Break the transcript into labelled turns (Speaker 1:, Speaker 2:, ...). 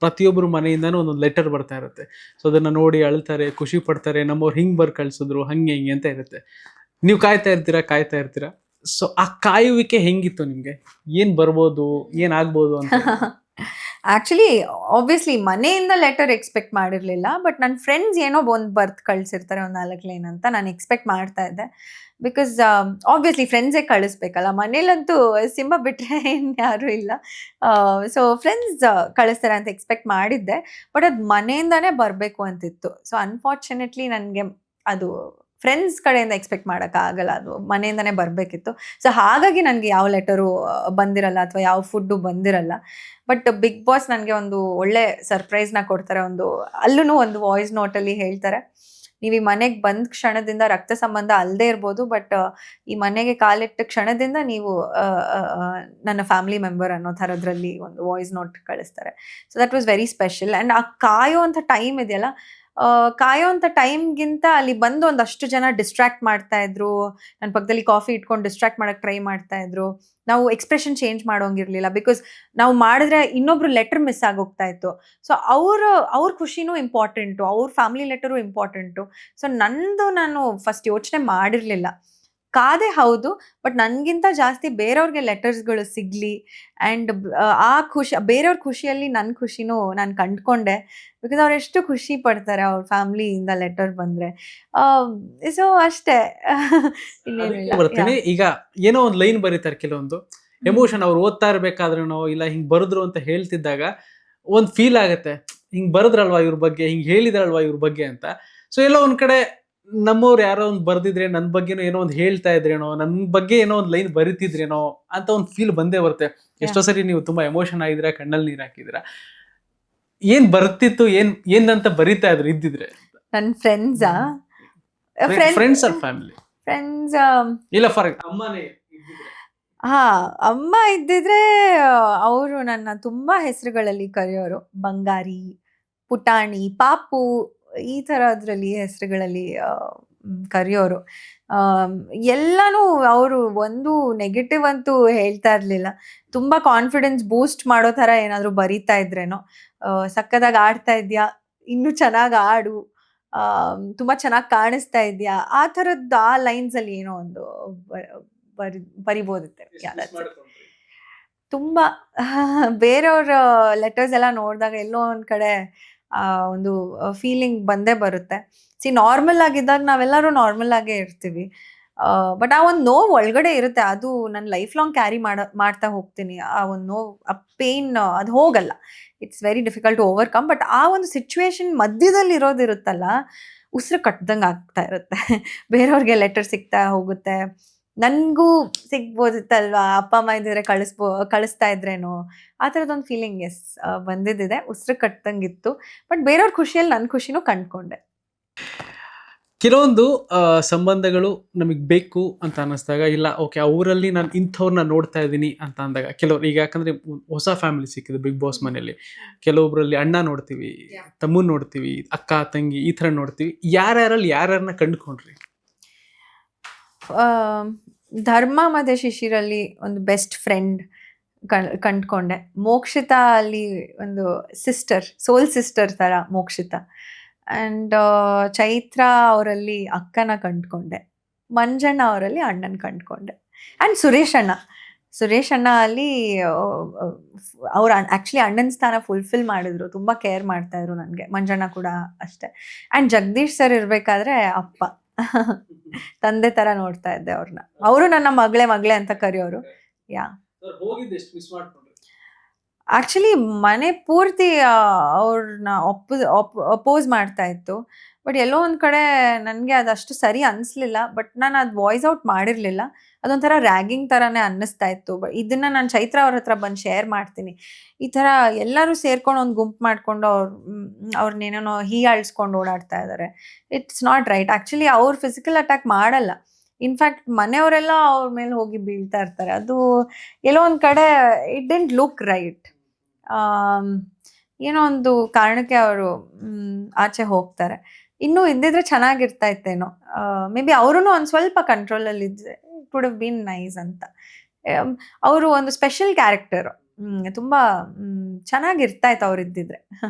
Speaker 1: ಪ್ರತಿಯೊಬ್ಬರು ಮನೆಯಿಂದನೂ ಒಂದೊಂದು ಲೆಟರ್ ಬರ್ತಾ ಇರುತ್ತೆ. ಸೊ ಅದನ್ನ ನೋಡಿ ಅಳ್ತಾರೆ, ಖುಷಿ ಪಡ್ತಾರೆ, ನಮ್ಮವ್ರು ಹಿಂಗ್ ಬರ್ ಕಳ್ಸಿದ್ರು, ಹಂಗೆ ಹಿಂಗೆ ಅಂತ ಇರುತ್ತೆ. ನೀವು ಕಾಯ್ತಾ ಇರ್ತೀರಾ ಕಾಯ್ತಾ ಇರ್ತೀರಾ? ಸೊ ಆ ಕಾಯುವಿಕೆ ಹೆಂಗಿತ್ತು ನಿಮ್ಗೆ? ಏನ್ ಬರ್ಬೋದು, ಏನ್ ಆಗ್ಬೋದು ಅಂತ?
Speaker 2: ಆಕ್ಚುಲಿ ಆಬ್ವಿಯಸ್ಲಿ ಮನೆಯಿಂದ ಲೆಟರ್ ಎಕ್ಸ್ಪೆಕ್ಟ್ ಮಾಡಿರಲಿಲ್ಲ ಬಟ್ ನನ್ನ ಫ್ರೆಂಡ್ಸ್ ಏನೋ ಒಂದು ಬರ್ತ್ ಕಳಿಸಿರ್ತಾರೆ, ಒಂದು ನಾಲ್ಕು ಲೈನ್ ಅಂತ ನಾನು ಎಕ್ಸ್ಪೆಕ್ಟ್ ಮಾಡ್ತಾ ಇದ್ದೆ. ಬಿಕಾಸ್ ಆಬ್ವಿಯಸ್ಲಿ ಫ್ರೆಂಡ್ಸೇ ಕಳಿಸ್ಬೇಕಲ್ಲ, ಮನೇಲಂತೂ ಸಿಂಹ ಬಿಟ್ಟರೆ ಯಾರೂ ಇಲ್ಲ. ಸೊ ಫ್ರೆಂಡ್ಸ್ ಕಳಿಸ್ತಾರೆ ಅಂತ ಎಕ್ಸ್ಪೆಕ್ಟ್ ಮಾಡಿದ್ದೆ ಬಟ್ ಅದು ಮನೆಯಿಂದನೇ ಬರಬೇಕು ಅಂತಿತ್ತು. ಸೊ ಅನ್ಫಾರ್ಚುನೇಟ್ಲಿ ನನಗೆ ಅದು ಫ್ರೆಂಡ್ಸ್ ಕಡೆಯಿಂದ ಎಕ್ಸ್ಪೆಕ್ಟ್ ಮಾಡೋಕ್ಕಾಗಲ್ಲ. ಅದು ಮನೆಯಿಂದನೇ ಬರಬೇಕಿತ್ತು. ಸೊ ಹಾಗಾಗಿ ನನಗೆ ಯಾವ ಲೆಟರು ಬಂದಿರಲ್ಲ ಅಥವಾ ಯಾವ ಫುಡ್ಡು ಬಂದಿರಲ್ಲ. ಬಟ್ ಬಿಗ್ ಬಾಸ್ ನನಗೆ ಒಂದು ಒಳ್ಳೆ ಸರ್ಪ್ರೈಸ್ನ ಕೊಡ್ತಾರೆ. ಒಂದು ಅಲ್ಲೂ ಒಂದು ವಾಯ್ಸ್ ನೋಟಲ್ಲಿ ಹೇಳ್ತಾರೆ. ನೀವು ಈ ಮನೆಗೆ ಬಂದ ಕ್ಷಣದಿಂದ ರಕ್ತ ಸಂಬಂಧ ಅಲ್ಲದೆ ಇರ್ಬೋದು ಬಟ್ ಈ ಮನೆಗೆ ಕಾಲಿಟ್ಟ ಕ್ಷಣದಿಂದ ನೀವು ನನ್ನ ಫ್ಯಾಮಿಲಿ ಮೆಂಬರ್ ಅನ್ನೋ ಥರದ್ರಲ್ಲಿ ಒಂದು ವಾಯ್ಸ್ ನೋಟ್ ಕಳಿಸ್ತಾರೆ. So that was very special and ಆ ಕಾಯೋ ಅಂಥ ಟೈಮ್ ಇದೆಯಲ್ಲ ಆ, ಕಾಯೋ ಗಿಂತ ಅಲ್ಲಿ ಬಂದು ಒಂದಷ್ಟು ಜನ ಡಿಸ್ಟ್ರಾಕ್ಟ್ ಮಾಡ್ತಾ ಇದ್ರು. ನನ್ನ ಪಕ್ಕದಲ್ಲಿ ಕಾಫಿ ಇಟ್ಕೊಂಡು ಡಿಸ್ಟ್ರಾಕ್ಟ್ ಮಾಡಕ್ಕೆ ಟ್ರೈ ಮಾಡ್ತಾ ಇದ್ರು. ನಾವು ಎಕ್ಸ್ಪ್ರೆಷನ್ ಚೇಂಜ್ ಮಾಡೋಂಗಿರ್ಲಿಲ್ಲ ಬಿಕಾಸ್ ನಾವು ಮಾಡಿದ್ರೆ ಇನ್ನೊಬ್ರು ಲೆಟರ್ ಮಿಸ್ ಆಗೋಗ್ತಾ ಇತ್ತು. ಸೊ ಅವ್ರ ಅವ್ರ ಖುಷಿನೂ ಇಂಪಾರ್ಟೆಂಟು ಅವ್ರ ಫ್ಯಾಮಿಲಿ ಲೆಟರು ಇಂಪಾರ್ಟೆಂಟು. ಸೊ ನಂದು ನಾನು ಫಸ್ಟ್ ಯೋಚನೆ ಮಾಡಿರಲಿಲ್ಲ. ಕಾದೆ ಹೌದು ಬಟ್ ನನಗಿಂತ ಜಾಸ್ತಿ ಬೇರೆಯವ್ರಿಗೆ ಲೆಟರ್ಸ್ಗಳು ಸಿಗಲಿ ಆ್ಯಂಡ್ ಆ ಖುಷಿ ಬೇರೆಯವ್ರ ಖುಷಿಯಲ್ಲಿ ನನ್ನ ಖುಷಿನೂ ನಾನು ಕಂಡ್ಕೊಂಡೆ ಬಿಕಾಸ್ ಅವ್ರು ಎಷ್ಟು ಖುಷಿ ಪಡ್ತಾರೆ ಅವ್ರ ಫ್ಯಾಮ್ಲಿಯಿಂದ ಲೆಟರ್ ಬಂದರೆ. ಸೊ ಅಷ್ಟೇ.
Speaker 1: ಬರ್ತೀನಿ. ಈಗ ಏನೋ ಒಂದು ಲೈನ್ ಬರೀತಾರೆ ಕೆಲವೊಂದು. ಎಮೋಷನ್ ಅವ್ರು ಓದ್ತಾ ಇರ್ಬೇಕಾದ್ರೂ ಇಲ್ಲ ಹಿಂಗ್ ಬರೆದ್ರು ಅಂತ ಹೇಳ್ತಿದ್ದಾಗ ಒಂದ್ ಫೀಲ್ ಆಗತ್ತೆ. ಹಿಂಗ್ ಬರದ್ರಲ್ವಾ ಇವ್ರ ಬಗ್ಗೆ? ಹಿಂಗ್ ಹೇಳಿದ್ರಲ್ವಾ ಇವ್ರ ಬಗ್ಗೆ ಅಂತ? ಸೊ ಎಲ್ಲ ಒಂದ್ ಕಡೆ ನಮ್ಮವ್ರು ಯಾರೋ ಒಂದು ಬರ್ದಿದ್ರೆ ನನ್ನ ಬಗ್ಗೆನೋ ಏನೋ ಒಂದು ಹೇಳ್ತಾ ಇದ್ರೇನೋ ನನ್ನ ಬಗ್ಗೆ ಏನೋ ಒಂದು ಲೈನ್ ಬರಿತಿದ್ರೇನೋ ಅಂತ ಒಂದು ಫೀಲ್ ಬಂದೇ ಬರುತ್ತೆ. ಎಷ್ಟೋ ಸರಿ ನೀವು ತುಂಬಾ ಎಮೋಷನ್ ಆಗಿದ್ರ ಕಣ್ಣಲ್ಲಿ ನೀರು ಹಾಕಿದ್ರ ಏನ್ ಬರ್ತಿತ್ತು ಏನ್ ಏನಂತ ಬರಿತಾ ಇದ್ರು ಇದ್ದಿದ್ರೆ?
Speaker 2: ನನ್ನ ಫ್ರೆಂಡ್ಸಾ friend
Speaker 1: friends or family
Speaker 2: friends
Speaker 1: ಇಲ್ಲ ಫಾರ್ ಅಮ್ಮನೇ ಇದ್ದಿದ್ರೆ.
Speaker 2: ಹಾ ಅಮ್ಮ ಇದ್ದಿದ್ರೆ ಅವರು ನನ್ನ ತುಂಬಾ ಹೆಸರುಗಳಲ್ಲಿ ಕರೆಯೋರು. ಬಂಗಾರಿ ಪುಟಾಣಿ ಪಾಪು ಈ ಥರದ್ರಲ್ಲಿ ಹೆಸರುಗಳಲ್ಲಿ ಕರೆಯೋರು. ಎಲ್ಲನೂ ಅವರು ಒಂದು ನೆಗೆಟಿವ್ ಅಂತೂ ಹೇಳ್ತಾ ಇರಲಿಲ್ಲ. ತುಂಬ ಕಾನ್ಫಿಡೆನ್ಸ್ ಬೂಸ್ಟ್ ಮಾಡೋ ಥರ ಏನಾದರೂ ಬರೀತಾ ಇದ್ರೇನೋ ಸಕ್ಕದಾಗಿ ಆಡ್ತಾ ಇದೆಯಾ ಇನ್ನೂ ಚೆನ್ನಾಗಿ ಆಡು ತುಂಬ ಚೆನ್ನಾಗಿ ಕಾಣಿಸ್ತಾ ಇದೆಯಾ ಆ ಥರದ್ದು ಆ ಲೈನ್ಸಲ್ಲಿ ಏನೋ ಒಂದು ಬರಿ ಬರಿಬೋದಿತ್ತೆ that's ತುಂಬ ಬೇರೆಯವ್ರ ಲೆಟರ್ಸ್ ಎಲ್ಲ ನೋಡಿದಾಗ ಎಲ್ಲೋ ಒಂದು ಕಡೆ ಒಂದು ಫೀಲಿಂಗ್ ಬಂದೇ ಬರುತ್ತೆ. ಸಿ ನಾರ್ಮಲ್ ಆಗಿದ್ದಾಗ ನಾವೆಲ್ಲರೂ ನಾರ್ಮಲ್ ಆಗೇ ಇರ್ತೀವಿ. ಬಟ್ ಆ ಒಂದು ನೋವು ಒಳಗಡೆ ಇರುತ್ತೆ. ಅದು ನನ್ನ ಲೈಫ್ ಲಾಂಗ್ ಕ್ಯಾರಿ ಮಾಡ, ಮಾಡ್ತಾ ಹೋಗ್ತೀನಿ. ಆ ಒಂದು ನೋವು, ಆ ಪೇನ್ ಅದು ಹೋಗಲ್ಲ. It's very difficult to overcome but ಆ ಒಂದು ಸಿಚುವೇಶನ್ ಮಧ್ಯದಲ್ಲಿ ಇರೋದಿರುತ್ತಲ್ಲ ಉಸಿರು ಕಟ್ಟದಂಗೆ ಆಗ್ತಾ ಇರುತ್ತೆ. ಬೇರೆಯವ್ರಿಗೆ ಲೆಟರ್ ಸಿಗ್ತಾ ಹೋಗುತ್ತೆ. ನನಗೂ ಸಿಗ್ಬೋದಿತ್ತಲ್ವಾ? ಅಪ್ಪ ಅಮ್ಮ ಇದ್ದಿದ್ರೆ ಕಳಿಸ್ಬೋ ಕಳಿಸ್ತಾ ಇದ್ರೇನೋ? ಆ ಥರದೊಂದು ಫೀಲಿಂಗ್ ಎಸ್ ಬಂದಿದ್ದಿದೆ. ಉಸಿರು ಕಟ್ಟಂಗಿತ್ತು ಬಟ್ ಬೇರೆಯವ್ರ ಖುಷಿಯಲ್ಲಿ ನನ್ನ ಖುಷಿನೂ ಕಂಡ್ಕೊಂಡೆ.
Speaker 1: ಕೆಲವೊಂದು ಸಂಬಂಧಗಳು ನಮಗೆ ಬೇಕು ಅಂತ ಅನ್ನಿಸ್ದಾಗ ಇಲ್ಲ ಓಕೆ ಅವರಲ್ಲಿ ನಾನು ಇಂಥವ್ರನ್ನ ನೋಡ್ತಾ ಇದ್ದೀನಿ ಅಂತ ಅಂದಾಗ ಕೆಲವ್ರು ಈಗ ಯಾಕಂದರೆ ಹೊಸ ಫ್ಯಾಮಿಲಿ ಸಿಕ್ಕಿದೆ ಬಿಗ್ ಬಾಸ್ ಮನೆಯಲ್ಲಿ. ಕೆಲವೊಬ್ಬರಲ್ಲಿ ಅಣ್ಣ ನೋಡ್ತೀವಿ ತಮ್ಮನ್ ನೋಡ್ತೀವಿ ಅಕ್ಕ ತಂಗಿ ಈ ಥರ ನೋಡ್ತೀವಿ. ಯಾರ್ಯಾರಲ್ಲಿ ಯಾರ್ಯಾರನ್ನ ಕಂಡುಕೊಂಡ್ರಿ?
Speaker 2: ಧರ್ಮ ಮತ್ತು ಶಿಶಿರಲ್ಲಿ ಒಂದು ಬೆಸ್ಟ್ ಫ್ರೆಂಡ್ ಕಂಡ್ಕೊಂಡೆ. ಮೋಕ್ಷಿತಾ ಅಲ್ಲಿ ಒಂದು ಸಿಸ್ಟರ್ ಸೋಲ್ ಸಿಸ್ಟರ್ ಥರ ಮೋಕ್ಷಿತ. ಆ್ಯಂಡ್ ಚೈತ್ರ ಅವರಲ್ಲಿ ಅಕ್ಕನ ಕಂಡ್ಕೊಂಡೆ. ಮಂಜಣ್ಣ ಅವರಲ್ಲಿ ಅಣ್ಣನ ಕಂಡ್ಕೊಂಡೆ. ಆ್ಯಂಡ್ ಸುರೇಶ್ ಅಣ್ಣ. ಸುರೇಶ್ ಅಣ್ಣ ಅಲ್ಲಿ ಅವ್ರು ಆ್ಯಕ್ಚುಲಿ ಅಣ್ಣನ ಸ್ಥಾನ ಫುಲ್ಫಿಲ್ ಮಾಡಿದ್ರು. ತುಂಬ ಕೇರ್ ಮಾಡ್ತಾಯಿದ್ರು ನನಗೆ. ಮಂಜಣ್ಣ ಕೂಡ ಅಷ್ಟೇ. ಆ್ಯಂಡ್ ಜಗದೀಶ್ ಸರ್ ಇರಬೇಕಾದ್ರೆ ಅಪ್ಪ. ತಂದೆ ತರ ನೋಡ್ತಾ ಇದ್ದೆ ಅವ್ರನ್ನ ಅವರು ನನ್ನ ಮಗಳೇ ಮಗಳೇ ಅಂತ ಕರೆಯೋರು. ಯಾ. ಆಕ್ಚುಲಿ ಮನೆ ಪೂರ್ತಿ ಅವ್ರನ್ನ ಒಪ್ಪು ಅಪೋಸ್ ಮಾಡ್ತಾ ಇತ್ತು. ಬಟ್ ಎಲ್ಲೋ ಒಂದು ಕಡೆ ನನಗೆ ಅದಷ್ಟು ಸರಿ ಅನಿಸ್ಲಿಲ್ಲ, ಬಟ್ ನಾನು ಅದು ವಾಯ್ಸ್ ಔಟ್ ಮಾಡಿರಲಿಲ್ಲ. ಅದೊಂಥರ ರ್ಯಾಗಿಂಗ್ ಥರನೇ ಅನ್ನಿಸ್ತಾ ಇತ್ತು. ಬಟ್ ಇದನ್ನು ನಾನು ಚೈತ್ರ ಅವ್ರ ಹತ್ರ ಬಂದು ಶೇರ್ ಮಾಡ್ತೀನಿ. ಈ ಥರ ಎಲ್ಲರೂ ಸೇರ್ಕೊಂಡು ಒಂದು ಗುಂಪು ಮಾಡ್ಕೊಂಡು ಅವ್ರು ಅವ್ರನ್ನೇನೋ ಹೀಯಾಳಿಸ್ಕೊಂಡು ಓಡಾಡ್ತಾ ಇದ್ದಾರೆ ಇಟ್ಸ್ ನಾಟ್ ರೈಟ್ ಆ್ಯಕ್ಚುಲಿ ಅವ್ರು ಫಿಸಿಕಲ್ ಅಟ್ಯಾಕ್ ಮಾಡಲ್ಲ. ಇನ್ಫ್ಯಾಕ್ಟ್ ಮನೆಯವರೆಲ್ಲ ಅವ್ರ ಮೇಲೆ ಹೋಗಿ ಬೀಳ್ತಾ ಇರ್ತಾರೆ. ಅದು ಎಲ್ಲೋ ಒಂದು ಕಡೆ ಇಟ್ ಡೆಂಟ್ ಲುಕ್ ರೈಟ್ ಏನೋ ಒಂದು ಕಾರಣಕ್ಕೆ ಅವರು ಆಚೆ ಹೋಗ್ತಾರೆ. ಇನ್ನೂ ಇದ್ದಿದ್ರೆ ಚೆನ್ನಾಗಿರ್ತಾ ಇತ್ತೇನೋ ಮೇ ಬಿ ಅವರು ಒಂದು ಸ್ವಲ್ಪ ಕಂಟ್ರೋಲಲ್ಲಿ ಇದ್ದರೆ ಇಟ್ ವುಡ್ ಬೀನ್ ನೈಸ್ ಅಂತ. ಅವರು ಒಂದು ಸ್ಪೆಷಲ್ ಕ್ಯಾರೆಕ್ಟರು ತುಂಬಾ ಚೆನ್ನಾಗಿರ್ತಾ ಇತ್ತು ಅವ್ರು ಇದ್ದಿದ್ರೆ